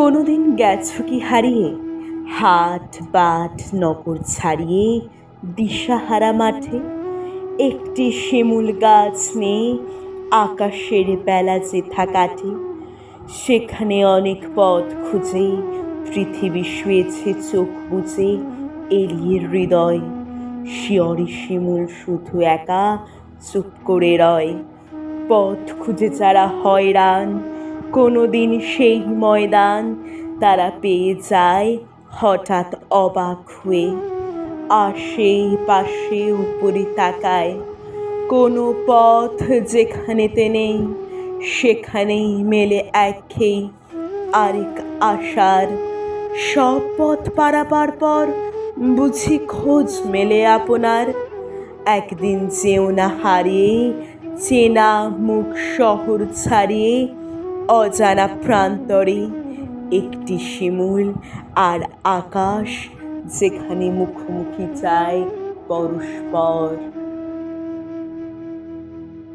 কোনোদিন গেছো কি হারিয়ে? হাট বাট নগর ছাড়িয়ে দিশাহারা মাঠে? একটি শিমুল গাছ নেই, আকাশের বেলা যেথা কাটে সেখানে অনেক পথ খুঁজে, পৃথিবী শুয়েছে, চোখ বুঝে এলিয়ে হৃদয়। শিয়রে শিমুল শুধু একা চুপ করে রয়। পথ খুঁজে যারা হয়রান কোনো দিন সেই ময়দান তারা পেয়ে যায় হঠাৎ অবাক হয়ে। আশে পাশে উপরে তাকায় কোনো পথ যেখানেতে নেই সেখানেই মেলে একঘেয়ে আরেক আশার। সব পথ পারাপার পর বুঝি খোঁজ মেলে আপনার। একদিন যেও না হারিয়ে, চেনা মুখ শহর ছাড়িয়ে অজানা প্রান্তরে একটি শিমুল আর আকাশ যেখানে মুখোমুখি চায় পরস্পর।